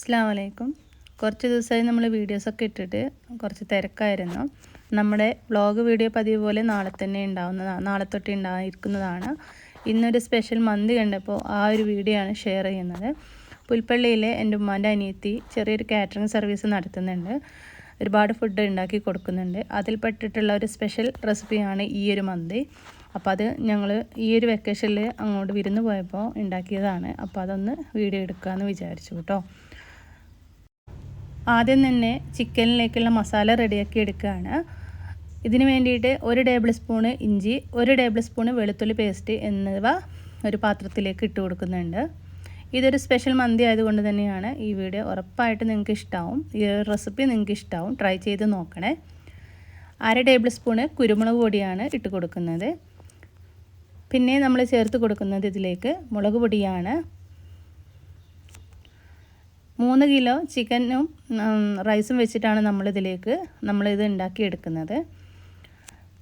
അസ്സാം വലൈക്കും കുറച്ച് ദിവസമായി നമ്മൾ വീഡിയോസൊക്കെ ഇട്ടിട്ട് കുറച്ച് തിരക്കായിരുന്നു. നമ്മുടെ വ്ളോഗ് വീഡിയോ പതിവ് പോലെ നാളെ തന്നെ ഉണ്ടാവുന്നതാണ് നാളെ തൊട്ട് ഉണ്ടായിരിക്കുന്നതാണ്. ഇന്നൊരു സ്പെഷ്യൽ മന്തി കണ്ടപ്പോൾ ആ ഒരു വീഡിയോ ആണ് ഷെയർ ചെയ്യുന്നത്. പുൽപ്പള്ളിയിലെ എന്റെ ഉമ്മാന്റെ അനിയത്തി ചെറിയൊരു കാറ്ററിംഗ് സർവീസ് നടത്തുന്നുണ്ട്. ഒരുപാട് ഫുഡ് ഉണ്ടാക്കി കൊടുക്കുന്നുണ്ട്. അതിൽപ്പെട്ടിട്ടുള്ള ഒരു സ്പെഷ്യൽ റെസിപ്പിയാണ് ഈ ഒരു മന്തി അപ്പോൾ അത് ഞങ്ങൾ ഈ ഒരു വെക്കേഷനിൽ അങ്ങോട്ട് വിരുന്ന് പോയപ്പോൾ ഉണ്ടാക്കിയതാണ്. അപ്പോൾ അതൊന്ന് വീഡിയോ എടുക്കാമെന്ന് വിചാരിച്ചു കേട്ടോ ആദ്യം തന്നെ ചിക്കനിലേക്കുള്ള മസാല റെഡിയാക്കി എടുക്കുകയാണ്. ഇതിന് വേണ്ടിയിട്ട് ഒരു ടേബിൾ സ്പൂണ് ഇഞ്ചി ഒരു ടേബിൾ സ്പൂണ് വെളുത്തുള്ളി പേസ്റ്റ് എന്നിവ ഒരു പാത്രത്തിലേക്ക് ഇട്ട് കൊടുക്കുന്നുണ്ട്. ഇതൊരു സ്പെഷ്യൽ മന്തി ആയതുകൊണ്ട് തന്നെയാണ് ഈ വീഡിയോ ഉറപ്പായിട്ട് നിങ്ങൾക്ക് ഇഷ്ടമാവും ഈ റെസിപ്പി നിങ്ങൾക്ക് ഇഷ്ടമാവും ട്രൈ ചെയ്ത് നോക്കണേ. അര ടേബിൾ സ്പൂണ് കുരുമുളക് പൊടിയാണ് ഇട്ട് കൊടുക്കുന്നത്. പിന്നെ നമ്മൾ ചേർത്ത് കൊടുക്കുന്നത് ഇതിലേക്ക് മുളക് പൊടിയാണ്. മൂന്ന് കിലോ ചിക്കനും റൈസും വെച്ചിട്ടാണ് നമ്മളിതിലേക്ക് നമ്മളിത് ഉണ്ടാക്കിയെടുക്കുന്നത്.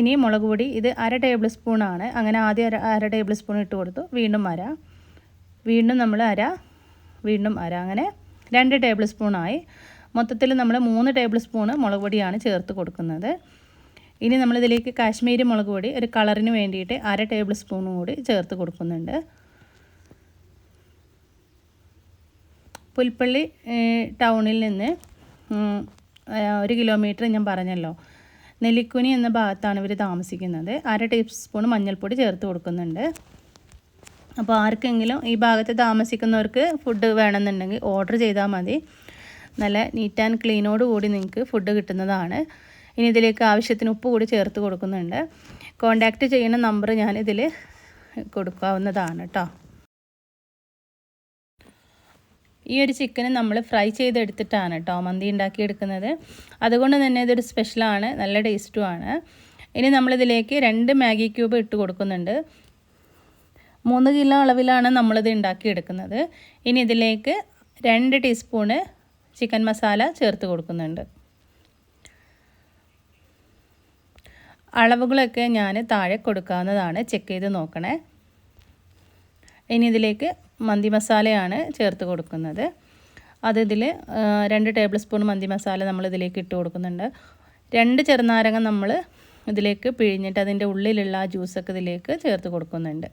ഇനി മുളക് പൊടി ഇത് അര ടേബിൾ സ്പൂണാണ് അങ്ങനെ ആദ്യം അര അര ടേബിൾ സ്പൂൺ ഇട്ട് കൊടുത്തു. വീണ്ടും അര. വീണ്ടും നമ്മൾ അര വീണ്ടും അര. അങ്ങനെ രണ്ട് ടേബിൾ സ്പൂണായി മൊത്തത്തിൽ നമ്മൾ മൂന്ന് ടേബിൾ സ്പൂൺ മുളക് പൊടിയാണ് ചേർത്ത് കൊടുക്കുന്നത്. ഇനി നമ്മളിതിലേക്ക് കാശ്മീരി മുളക് പൊടി ഒരു കളറിന് വേണ്ടിയിട്ട് അര ടേബിൾ സ്പൂണും കൂടി ചേർത്ത് കൊടുക്കുന്നുണ്ട്. പുൽപ്പള്ളി ടൗണിൽ നിന്ന് ഒരു കിലോമീറ്റർ ഞാൻ പറഞ്ഞല്ലോ. നെല്ലിക്കുനി എന്ന ഭാഗത്താണ് ഇവർ താമസിക്കുന്നത്. അര ടീസ്പൂൺ മഞ്ഞൾപ്പൊടി ചേർത്ത് കൊടുക്കുന്നുണ്ട്. അപ്പോൾ ആർക്കെങ്കിലും ഈ ഭാഗത്ത് താമസിക്കുന്നവർക്ക് ഫുഡ് വേണമെന്നുണ്ടെങ്കിൽ ഓർഡർ ചെയ്താൽ മതി. നല്ല നീറ്റ് ആൻഡ് ക്ലീനോട് കൂടി നിങ്ങൾക്ക് ഫുഡ് കിട്ടുന്നതാണ്. ഇനി ഇതിലേക്ക് ആവശ്യത്തിന് ഉപ്പ് കൂടി ചേർത്ത് കൊടുക്കുന്നുണ്ട്. കോണ്ടാക്റ്റ് ചെയ്യുന്ന നമ്പർ ഞാൻ ഞാനിതിൽ കൊടുക്കാവുന്നതാണ് കേട്ടോ. ഈ ഒരു ചിക്കൻ നമ്മൾ ഫ്രൈ ചെയ്തെടുത്തിട്ടാണ് കേട്ടോ മന്തി ഉണ്ടാക്കിയെടുക്കുന്നത്. അതുകൊണ്ട് തന്നെ ഇതൊരു സ്പെഷ്യലാണ് നല്ല ടേസ്റ്റുമാണ് ഇനി നമ്മളിതിലേക്ക് രണ്ട് മാഗി ക്യൂബ് ഇട്ട് കൊടുക്കുന്നുണ്ട്. മൂന്ന് കിലോ അളവിലാണ് നമ്മളിത് ഉണ്ടാക്കിയെടുക്കുന്നത്. ഇനി ഇതിലേക്ക് രണ്ട് ടീസ്പൂണ് ചിക്കൻ മസാല ചേർത്ത് കൊടുക്കുന്നുണ്ട്. അളവുകളൊക്കെ ഞാൻ താഴെ കൊടുക്കാവുന്നതാണ്. ചെക്ക് ചെയ്ത് നോക്കണേ. ഇനി ഇതിലേക്ക് മന്തി മസാലയാണ് ചേർത്ത് കൊടുക്കുന്നത്. അതിതിൽ രണ്ട് ടേബിൾ സ്പൂൺ മന്തി മസാല നമ്മൾ ഇതിലേക്ക് ഇട്ട് കൊടുക്കുന്നുണ്ട്. രണ്ട് ചെറുനാരങ്ങ നമ്മൾ ഇതിലേക്ക് പിഴിഞ്ഞിട്ട് അതിന്റെ ഉള്ളിലുള്ള ആ ജ്യൂസൊക്കെ ഇതിലേക്ക് ചേർത്ത് കൊടുക്കുന്നുണ്ട്.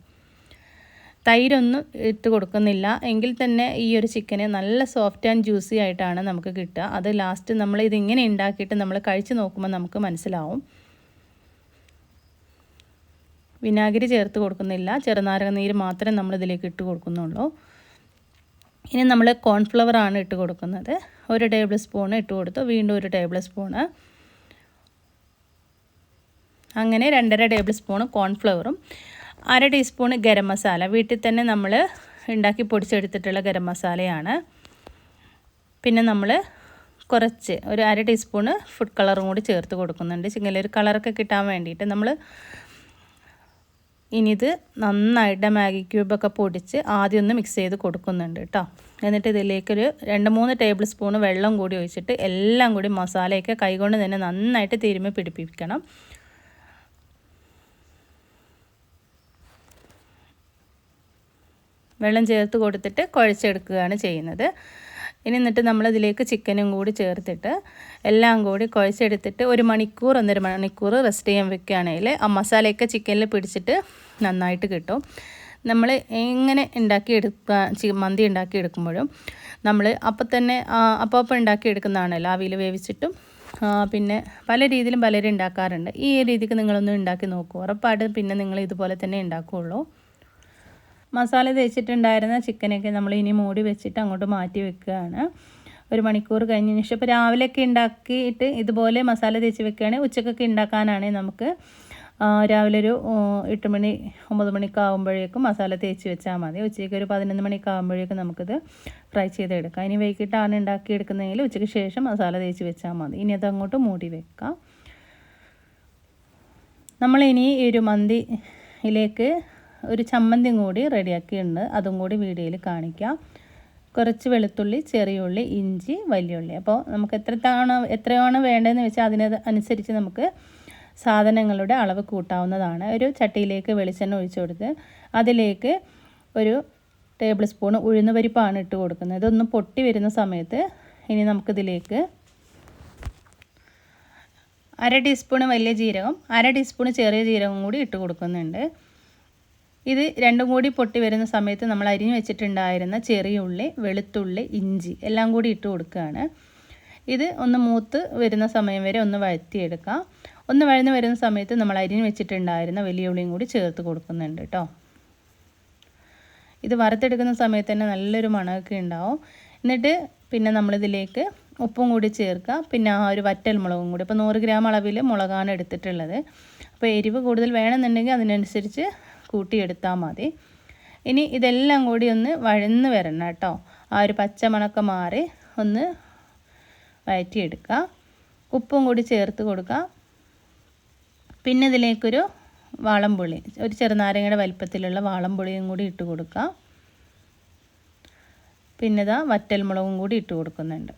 തൈരൊന്നും ഇട്ട് കൊടുക്കുന്നില്ല. എങ്കിൽ തന്നെ ഈ ഒരു ചിക്കന് നല്ല സോഫ്റ്റ് ആൻഡ് ജ്യൂസി ആയിട്ടാണ് നമുക്ക് കിട്ടുക. അത് ലാസ്റ്റ് നമ്മൾ ഇതിങ്ങനെ ഉണ്ടാക്കിയിട്ട് നമ്മൾ കഴിച്ച് നോക്കുമ്പോൾ നമുക്ക് മനസ്സിലാവും. വിനാഗിരി ചേർത്ത് കൊടുക്കുന്നില്ല. ചെറുനാരക നീര് മാത്രമേ നമ്മൾ ഇതിലേക്ക് ഇട്ട് കൊടുക്കുന്നുള്ളൂ. ഇനി നമ്മൾ കോൺഫ്ലവർ ആണ് ഇട്ട് കൊടുക്കുന്നത്. ഒരു ടേബിൾ സ്പൂൺ ഇട്ട് കൊടുത്തു. വീണ്ടും ഒരു ടേബിൾ സ്പൂണ് അങ്ങനെ രണ്ടര ടേബിൾ സ്പൂൺ കോൺഫ്ലവറും അര ടീസ്പൂൺ ഗരം മസാല. വീട്ടിൽ തന്നെ നമ്മൾ ഉണ്ടാക്കി പൊടിച്ചെടുത്തിട്ടുള്ള ഗരം മസാലയാണ്. പിന്നെ നമ്മൾ കുറച്ച് ഒരു അര ടീസ്പൂണ് ഫുഡ് കളറും കൂടി ചേർത്ത് കൊടുക്കുന്നുണ്ട്. ചിങ്ങലൊരു കളറൊക്കെ കിട്ടാൻ വേണ്ടിയിട്ട് നമ്മൾ ഇനി ഇത് നന്നായിട്ട് മാഗി ക്യൂബൊക്കെ പൊടിച്ച് ആദ്യം ഒന്ന് മിക്സ് ചെയ്ത് കൊടുക്കുന്നുണ്ട് കേട്ടോ എന്നിട്ട് ഇതിലേക്കൊരു രണ്ട് മൂന്ന് ടേബിൾ സ്പൂൺ വെള്ളം കൂടി ഒഴിച്ചിട്ട് എല്ലാം കൂടി മസാലയൊക്കെ കൈകൊണ്ട് തന്നെ നന്നായിട്ട് തിരുമ്മി പിടിപ്പിക്കണം. വെള്ളം ചേർത്ത് കൊടുത്തിട്ട് കുഴച്ചെടുക്കുകയാണ് ചെയ്യുന്നത്. ഇനി എന്നിട്ട് നമ്മളിതിലേക്ക് ചിക്കനും കൂടി ചേർത്തിട്ട് എല്ലാം കൂടി കുഴച്ചെടുത്തിട്ട് ഒരു മണിക്കൂർ ഒന്നര മണിക്കൂർ റെസ്റ്റ് ചെയ്യാൻ വെക്കുകയാണെങ്കിൽ ആ മസാലയൊക്കെ ചിക്കനിൽ പിടിച്ചിട്ട് നന്നായിട്ട് കിട്ടും. നമ്മൾ എങ്ങനെ ഉണ്ടാക്കിയെടുക്കുക മന്തി ഉണ്ടാക്കിയെടുക്കുമ്പോഴും നമ്മൾ അപ്പം തന്നെ അപ്പം ഉണ്ടാക്കി ഉണ്ടാക്കിയെടുക്കുന്നതാണല്ലോ ആവിയിൽ വേവിച്ചിട്ടും പിന്നെ പല രീതിയിലും പലരും ഉണ്ടാക്കാറുണ്ട്. ഈ രീതിക്ക് നിങ്ങളൊന്ന് ഉണ്ടാക്കി നോക്കൂ. ഉറപ്പായിട്ടും പിന്നെ നിങ്ങൾ ഇതുപോലെ തന്നെ ഉണ്ടാക്കുകയുള്ളൂ മസാല തേച്ചിട്ടുണ്ടായിരുന്ന ചിക്കനൊക്കെ നമ്മൾ ഇനി മൂടി വെച്ചിട്ട് അങ്ങോട്ട് മാറ്റി വെക്കുകയാണ്. ഒരു മണിക്കൂർ കഴിഞ്ഞ ശേഷം ഇപ്പോൾ രാവിലെയൊക്കെ ഉണ്ടാക്കിയിട്ട് ഇതുപോലെ മസാല തേച്ച് വെക്കുകയാണെങ്കിൽ ഉച്ചക്കൊക്കെ ഉണ്ടാക്കാനാണെങ്കിൽ നമുക്ക് രാവിലെ ഒരു എട്ട് മണി ഒമ്പത് മണിക്ക് ആകുമ്പോഴേക്കും മസാല തേച്ച് വെച്ചാൽ മതി. ഉച്ചയ്ക്ക് ഒരു പതിനൊന്ന് മണിക്ക് ആകുമ്പോഴേക്കും നമുക്കിത് ഫ്രൈ ചെയ്തെടുക്കാം. ഇനി വൈകിട്ടാണ് ഉണ്ടാക്കിയെടുക്കുന്നതെങ്കിൽ ഉച്ചയ്ക്ക് ശേഷം മസാല തേച്ച് വെച്ചാൽ മതി. ഇനി അതങ്ങോട്ട് മൂടി വെക്കാം. നമ്മളിനി ഈ ഒരു മന്തിയിലേക്ക് ഒരു ചമ്മന്തി കൂടി റെഡിയാക്കിയിട്ടുണ്ട്. അതും കൂടി വീഡിയോയിൽ കാണിക്കാം. കുറച്ച് വെളുത്തുള്ളി ചെറിയ ഉള്ളി ഇഞ്ചി വലിയുള്ളി അപ്പോൾ നമുക്ക് എത്ര തവണ എത്രയാണ് വേണ്ടതെന്ന് വെച്ചാൽ അതിന് അനുസരിച്ച് നമുക്ക് സാധനങ്ങളുടെ അളവ് കൂട്ടാവുന്നതാണ്. ഒരു ചട്ടിയിലേക്ക് വെളിച്ചെണ്ണ ഒഴിച്ചു കൊടുത്ത് അതിലേക്ക് ഒരു ടേബിൾ സ്പൂൺ ഉഴുന്ന് പരിപ്പാണ് ഇട്ട് കൊടുക്കുന്നത്. ഇതൊന്ന് പൊട്ടി വരുന്ന സമയത്ത് ഇനി നമുക്കിതിലേക്ക് അര ടീസ്പൂൺ വലിയ ജീരകം അര ടീസ്പൂൺ ചെറിയ ജീരകം കൂടി ഇട്ട് കൊടുക്കുന്നുണ്ട്. ഇത് രണ്ടും കൂടി പൊട്ടി വരുന്ന സമയത്ത് നമ്മൾ അരിഞ്ഞു വെച്ചിട്ടുണ്ടായിരുന്ന ചെറിയ ഉള്ളി വെളുത്തുള്ളി ഇഞ്ചി എല്ലാം കൂടി ഇട്ട് കൊടുക്കുകയാണ്. ഇത് ഒന്ന് മൂത്ത് വരുന്ന സമയം വരെ ഒന്ന് വഴത്തിയെടുക്കാം ഒന്ന് വഴന്ന് വരുന്ന സമയത്ത് നമ്മൾ അരിഞ്ഞു വെച്ചിട്ടുണ്ടായിരുന്ന വലിയ ഉള്ളിയും കൂടി ചേർത്ത് കൊടുക്കുന്നുണ്ട് കേട്ടോ. ഇത് വറുത്തെടുക്കുന്ന സമയത്ത് തന്നെ നല്ലൊരു മണമൊക്കെ ഉണ്ടാവും. എന്നിട്ട് പിന്നെ നമ്മളിതിലേക്ക് ഉപ്പും കൂടി ചേർക്കുക. പിന്നെ ആ ഒരു വറ്റൽ മുളകും കൂടി. ഇപ്പോൾ നൂറ് ഗ്രാം അളവിൽ മുളകാണ് എടുത്തിട്ടുള്ളത്. അപ്പോൾ എരിവ് കൂടുതൽ വേണമെന്നുണ്ടെങ്കിൽ അതിനനുസരിച്ച് കൂട്ടിയെടുത്താൽ മതി. ഇനി ഇതെല്ലാം കൂടി ഒന്ന് വഴന്ന് വരണം കേട്ടോ. ആ ഒരു പച്ചമണക്ക മാറി ഒന്ന് വഴറ്റിയെടുക്കുക. ഉപ്പും കൂടി ചേർത്ത് കൊടുക്കുക. പിന്നെ ഇതിലേക്കൊരു വാളംപുളി ഒരു ചെറുനാരങ്ങയുടെ വലിപ്പത്തിലുള്ള വാളംപുളിയും കൂടി ഇട്ട് കൊടുക്കുക. പിന്നെ ഇതാ വറ്റൽമുളകും കൂടി ഇട്ട് കൊടുക്കുന്നുണ്ട്.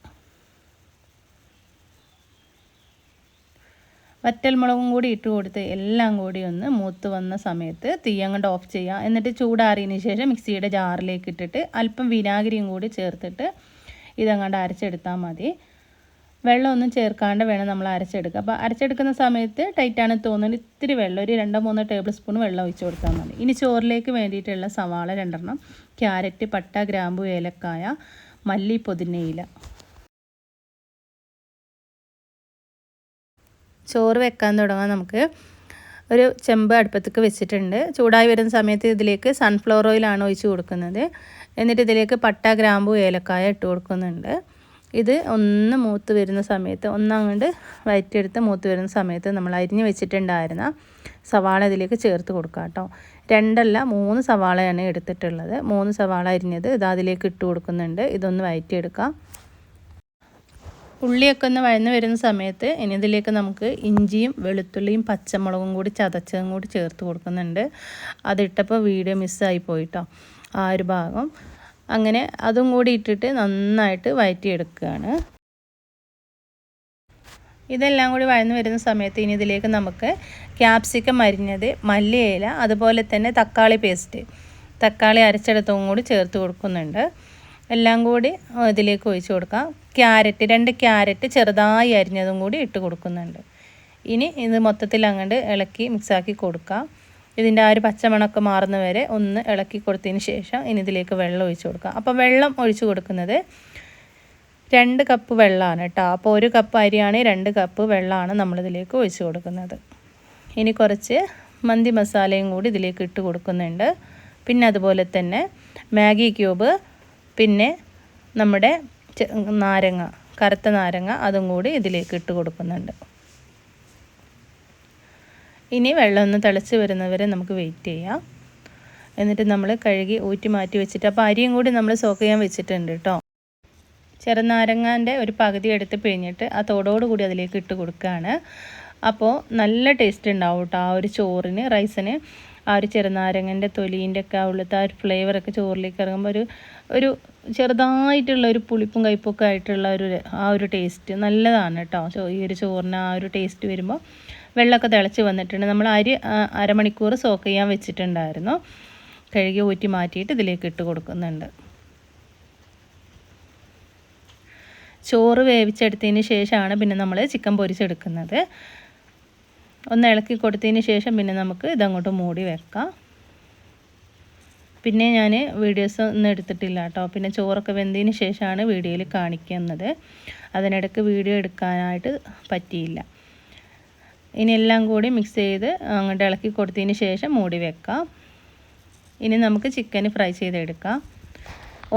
വറ്റൽമുളകും കൂടി ഇട്ട് കൊടുത്ത് എല്ലാം കൂടി ഒന്ന് മൂത്ത് വന്ന സമയത്ത് തീ അങ്ങോട്ട് ഓഫ് ചെയ്യുക എന്നിട്ട് ചൂടാറിയതിന് ശേഷം മിക്സിയുടെ ജാറിലേക്ക് ഇട്ടിട്ട് അല്പം വിനാഗിരിയും കൂടി ചേർത്തിട്ട് ഇതങ്ങോട്ട് അരച്ചെടുത്താൽ മതി. വെള്ളമൊന്നും ചേർക്കാണ്ട് വേണം നമ്മൾ അരച്ചെടുക്കുക അപ്പോൾ അരച്ചെടുക്കുന്ന സമയത്ത് ടൈറ്റാണ് തോന്നുന്നത് ഇത്തിരി വെള്ളം ഒരു രണ്ടോ മൂന്നോ ടേബിൾ സ്പൂൺ വെള്ളം ഒഴിച്ച് കൊടുത്താൽ മതി. ഇനി ചോറിലേക്ക് വേണ്ടിയിട്ടുള്ള സവാള രണ്ടെണ്ണം ക്യാരറ്റ് പട്ട ഗ്രാമ്പു ഏലക്കായ മല്ലി പുതിനയില ചോറ് വെക്കാൻ തുടങ്ങാം നമുക്ക്. ഒരു ചെമ്പ് അടുപ്പത്തേക്ക് വെച്ചിട്ടുണ്ട്. ചൂടായി വരുന്ന സമയത്ത് ഇതിലേക്ക് സൺഫ്ലവർ ഓയിലാണ് ഒഴിച്ച് കൊടുക്കുന്നത്. എന്നിട്ട് ഇതിലേക്ക് പട്ട ഗ്രാമ്പു ഏലക്കായ ഇട്ട് കൊടുക്കുന്നുണ്ട്. ഇത് ഒന്ന് മൂത്ത് വരുന്ന സമയത്ത് ഒന്നങ്ങോട്ട് വയറ്റിയെടുത്ത് മൂത്ത് വരുന്ന സമയത്ത് നമ്മൾ അരിഞ്ഞ് വെച്ചിട്ടുണ്ടായിരുന്ന സവാള ഇതിലേക്ക് ചേർത്ത് കൊടുക്കുക കേട്ടോ. രണ്ടല്ല മൂന്ന് സവാളയാണ് എടുത്തിട്ടുള്ളത്. മൂന്ന് സവാള അരിഞ്ഞത് ഇത് അതിലേക്ക് ഇട്ട് കൊടുക്കുന്നുണ്ട്. ഇതൊന്ന് വയറ്റിയെടുക്കാം. ഉള്ളിയൊക്കെ ഒന്ന് വഴന്ന് വരുന്ന സമയത്ത് ഇനി ഇതിലേക്ക് നമുക്ക് ഇഞ്ചിയും വെളുത്തുള്ളിയും പച്ചമുളകും കൂടി ചതച്ചതും കൂടി ചേർത്ത് കൊടുക്കുന്നുണ്ട്. അതിട്ടപ്പോൾ വീഡിയോ മിസ്സായി പോയിട്ടോ ആ ഒരു ഭാഗം. അങ്ങനെ അതും കൂടി ഇട്ടിട്ട് നന്നായിട്ട് വഴറ്റിയെടുക്കുകയാണ്. ഇതെല്ലാം കൂടി വഴന്നു വരുന്ന സമയത്ത് ഇനി ഇതിലേക്ക് നമുക്ക് ക്യാപ്സിക്കം അരിഞ്ഞത് മല്ലിയില അതുപോലെ തന്നെ തക്കാളി പേസ്റ്റ് തക്കാളി അരച്ചെടുത്തതും കൂടി ചേർത്ത് കൊടുക്കുന്നുണ്ട്. എല്ലാം കൂടി ഇതിലേക്ക് ഒഴിച്ച് കൊടുക്കാം. ക്യാരറ്റ് രണ്ട് ക്യാരറ്റ് ചെറുതായി അരിഞ്ഞതും കൂടി ഇട്ട് കൊടുക്കുന്നുണ്ട്. ഇനി ഇത് മൊത്തത്തിൽ അങ്ങോട്ട് ഇളക്കി മിക്സാക്കി കൊടുക്കാം. ഇതിന്റെ ആ ഒരു പച്ചമണക്ക് മാറുന്ന വരെ ഒന്ന് ഇളക്കി കൊടുത്തതിന് ശേഷം ഇനി ഇതിലേക്ക് വെള്ളം ഒഴിച്ച് കൊടുക്കാം. അപ്പോൾ വെള്ളം ഒഴിച്ച് കൊടുക്കുന്നത് രണ്ട് കപ്പ് വെള്ളമാണ് കേട്ടോ. അപ്പോൾ ഒരു കപ്പ് അരിയാണ് രണ്ട് കപ്പ് വെള്ളമാണ് നമ്മളിതിലേക്ക് ഒഴിച്ച് കൊടുക്കുന്നത്. ഇനി കുറച്ച് മന്തി മസാലയും കൂടി ഇതിലേക്ക് ഇട്ട് കൊടുക്കുന്നുണ്ട്. പിന്നെ അതുപോലെ തന്നെ മാഗി ക്യൂബ് പിന്നെ നമ്മുടെ നാരങ്ങ കറുത്ത നാരങ്ങ അതും കൂടി ഇതിലേക്ക് ഇട്ട് കൊടുക്കുന്നുണ്ട്. ഇനി വെള്ളം ഒന്ന് തിളച്ച് വരുന്നവരെ നമുക്ക് വെയിറ്റ് ചെയ്യാം. എന്നിട്ട് നമ്മൾ കഴുകി ഊറ്റി മാറ്റി വെച്ചിട്ട് അപ്പോൾ അരിയും കൂടി നമ്മൾ സോക്ക് ചെയ്യാൻ വെച്ചിട്ടുണ്ട് കേട്ടോ ചെറുനാരങ്ങാന്റെ ഒരു പകുതി എടുത്ത് പിഴിഞ്ഞിട്ട് ആ തോടോട് കൂടി അതിലേക്ക് ഇട്ട് കൊടുക്കുകയാണ് അപ്പോൾ നല്ല ടേസ്റ്റ് ഉണ്ടാവും കേട്ടോ ആ ഒരു ചോറിന് റൈസിന് ആ ഒരു ചെറുനാരങ്ങന്റെ തൊലീന്റെ ഒക്കെ ഉള്ളത്തെ ആ ഒരു ഫ്ലേവറൊക്കെ ചോറിലേക്ക് ഇറങ്ങുമ്പോൾ ഒരു ഒരു ചെറുതായിട്ടുള്ള ഒരു പുളിപ്പും കയ്പൊക്കെ ആയിട്ടുള്ള ഒരു ആ ഒരു ടേസ്റ്റ് നല്ലതാണ് കേട്ടോ ഈ ഒരു ചോറിന് ആ ഒരു ടേസ്റ്റ് വരുമ്പോൾ വെള്ളമൊക്കെ തിളച്ച് വന്നിട്ടുണ്ട്. നമ്മൾ അരി അരമണിക്കൂർ സോക്ക് ചെയ്യാൻ വെച്ചിട്ടുണ്ടായിരുന്നു. കഴുകി ഊറ്റി മാറ്റിയിട്ട് ഇതിലേക്ക് ഇട്ട് കൊടുക്കുന്നുണ്ട്. ചോറ് വേവിച്ചെടുത്തതിന് ശേഷമാണ് പിന്നെ നമ്മൾ ചിക്കൻ പൊരിച്ചെടുക്കുന്നത്. ഒന്ന് ഇളക്കി കൊടുത്തതിന് ശേഷം പിന്നെ നമുക്ക് ഇതങ്ങോട്ട് മൂടി വെക്കാം. പിന്നെ ഞാൻ വീഡിയോസ് ഒന്നും എടുത്തിട്ടില്ല കേട്ടോ. പിന്നെ ചോറൊക്കെ വെന്തതിന് ശേഷമാണ് വീഡിയോയിൽ കാണിക്കുന്നത്. അതിനിടയ്ക്ക് വീഡിയോ എടുക്കാനായിട്ട് പറ്റിയില്ല. ഇനി എല്ലാം കൂടി മിക്സ് ചെയ്ത് അങ്ങോട്ട് ഇളക്കി കൊടുത്തതിന് ശേഷം മൂടി വെക്കാം. ഇനി നമുക്ക് ചിക്കൻ ഫ്രൈ ചെയ്തെടുക്കാം.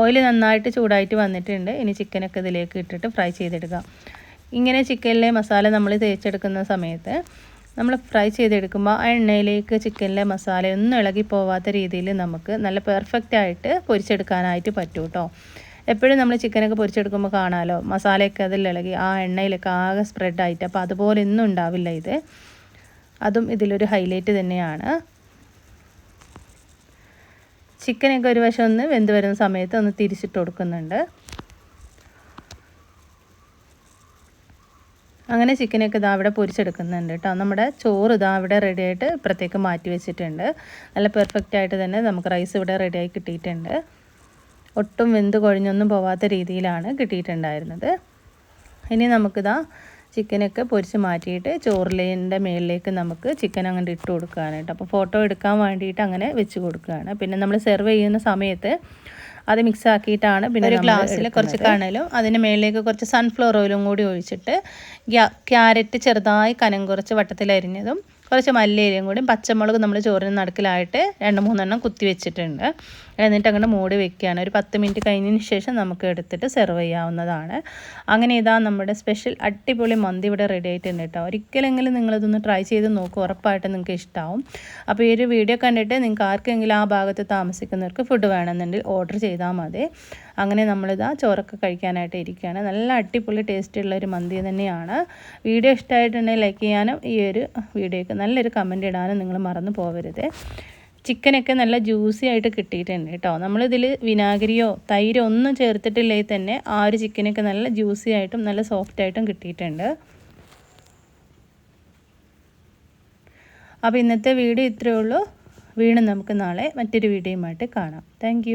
ഓയിൽ നന്നായിട്ട് ചൂടായിട്ട് വന്നിട്ടുണ്ട്. ഇനി ചിക്കനൊക്കെ ഇതിലേക്ക് ഇട്ടിട്ട് ഫ്രൈ ചെയ്തെടുക്കാം. ഇങ്ങനെ ചിക്കനിലെ മസാല നമ്മൾ തേച്ചെടുക്കുന്ന സമയത്ത് നമ്മൾ ഫ്രൈ ചെയ്തെടുക്കുമ്പോൾ ആ എണ്ണയിലേക്ക് ചിക്കനിലെ മസാല ഒന്നും ഇളകി പോവാത്ത രീതിയിൽ നമുക്ക് നല്ല പെർഫെക്റ്റ് ആയിട്ട് പൊരിച്ചെടുക്കാനായിട്ട് പറ്റും കേട്ടോ എപ്പോഴും നമ്മൾ ചിക്കനൊക്കെ പൊരിച്ചെടുക്കുമ്പോൾ കാണാമല്ലോ മസാലയൊക്കെ അതിൽ ഇളകി ആ എണ്ണയിലൊക്കെ ആകെ സ്പ്രെഡായിട്ട് അപ്പോൾ അതുപോലെ ഒന്നും ഉണ്ടാവില്ല ഇത്. അതും ഇതിലൊരു ഹൈലൈറ്റ് തന്നെയാണ്. ചിക്കനൊക്കെ ഒരു വശം ഒന്ന് വെന്ത് വരുന്ന സമയത്ത് ഒന്ന് തിരിച്ചിട്ട് കൊടുക്കുന്നുണ്ട്. അങ്ങനെ ചിക്കനൊക്കെ ഇതാ അവിടെ പൊരിച്ചെടുക്കുന്നുണ്ട് കേട്ടോ. നമ്മുടെ ചോറ് ഇതാ അവിടെ റെഡി ആയിട്ട് ഇപ്പുറത്തേക്ക് മാറ്റി വെച്ചിട്ടുണ്ട്. നല്ല പെർഫെക്റ്റ് ആയിട്ട് തന്നെ നമുക്ക് റൈസ് ഇവിടെ റെഡിയായി കിട്ടിയിട്ടുണ്ട്. ഒട്ടും വെന്ത് കുഴഞ്ഞൊന്നും പോവാത്ത രീതിയിലാണ് കിട്ടിയിട്ടുണ്ടായിരുന്നത്. ഇനി നമുക്കിതാ ചിക്കനൊക്കെ പൊരിച്ച് മാറ്റിയിട്ട് ചോറിലേന്റെ മേളിലേക്ക് നമുക്ക് ചിക്കൻ അങ്ങോട്ട് ഇട്ട് കൊടുക്കുകയാണ് കേട്ടോ. അപ്പോൾ ഫോട്ടോ എടുക്കാൻ വേണ്ടിയിട്ട് അങ്ങനെ വെച്ച് കൊടുക്കുകയാണ്. പിന്നെ നമ്മൾ സെർവ് ചെയ്യുന്ന സമയത്ത് അത് മിക്സ് ആക്കിയിട്ടാണ് പിന്നെ ഒരു ഗ്ലാസ്സിൽ കുറച്ച് കണലും അതിന് മേളിലേക്ക് കുറച്ച് സൺഫ്ലവർ ഓയിലും കൂടി ഒഴിച്ചിട്ട് ക്യാരറ്റ് ചെറുതായി കനം കുറച്ച് വട്ടത്തിലരിഞ്ഞതും കുറച്ച് മല്ലിയിലയും കൂടി പച്ചമുളക് നമ്മൾ ചോറിന് നടുക്കിലായിട്ട് രണ്ട് മൂന്നെണ്ണം കുത്തി വെച്ചിട്ടുണ്ട്. എന്നിട്ട് അങ്ങനെ മൂടി വെക്കുകയാണ്. ഒരു പത്ത് മിനിറ്റ് കഴിഞ്ഞതിന് ശേഷം നമുക്ക് എടുത്തിട്ട് സെർവ് ചെയ്യാവുന്നതാണ്. അങ്ങനെ ഇതാ നമ്മുടെ സ്പെഷ്യൽ അടിപൊളി മന്തി ഇവിടെ റെഡി ആയിട്ടുണ്ട് കേട്ടോ. ഒരിക്കലെങ്കിലും നിങ്ങളിതൊന്ന് ട്രൈ ചെയ്ത് നോക്കും ഉറപ്പായിട്ട് നിങ്ങൾക്ക് ഇഷ്ടമാവും അപ്പോൾ ഈ ഒരു വീഡിയോ കണ്ടിട്ട് നിങ്ങൾക്ക് ആർക്കെങ്കിലും ആ ഭാഗത്ത് താമസിക്കുന്നവർക്ക് ഫുഡ് വേണമെന്നുണ്ടെങ്കിൽ ഓർഡർ ചെയ്താൽ മതി. അങ്ങനെ നമ്മളിതാ ചോറൊക്കെ കഴിക്കാനായിട്ട് ഇരിക്കുകയാണ്. നല്ല അടിപൊളി ടേസ്റ്റുള്ള ഒരു മന്തി തന്നെയാണ്. വീഡിയോ ഇഷ്ടമായിട്ടുണ്ടെങ്കിൽ ലൈക്ക് ചെയ്യാനും ഈ ഒരു വീഡിയോയ്ക്ക് നല്ലൊരു കമന്റ് ഇടാനും നിങ്ങൾ മറന്നു പോകരുത് ചിക്കനൊക്കെ നല്ല ജ്യൂസി ആയിട്ട് കിട്ടിയിട്ടുണ്ട് കേട്ടോ. നമ്മളിതിൽ വിനാഗിരിയോ തൈരോ ഒന്നും ചേർത്തിട്ടില്ലെങ്കിൽ തന്നെ ആ ഒരു ചിക്കനൊക്കെ നല്ല ജ്യൂസി ആയിട്ടും നല്ല സോഫ്റ്റ് ആയിട്ടും കിട്ടിയിട്ടുണ്ട്. അപ്പോൾ ഇന്നത്തെ വീഡിയോ ഇത്രയേ ഉള്ളൂ. വീണ്ടും നമുക്ക് നാളെ മറ്റൊരു വീഡിയോയുമായിട്ട് കാണാം. താങ്ക്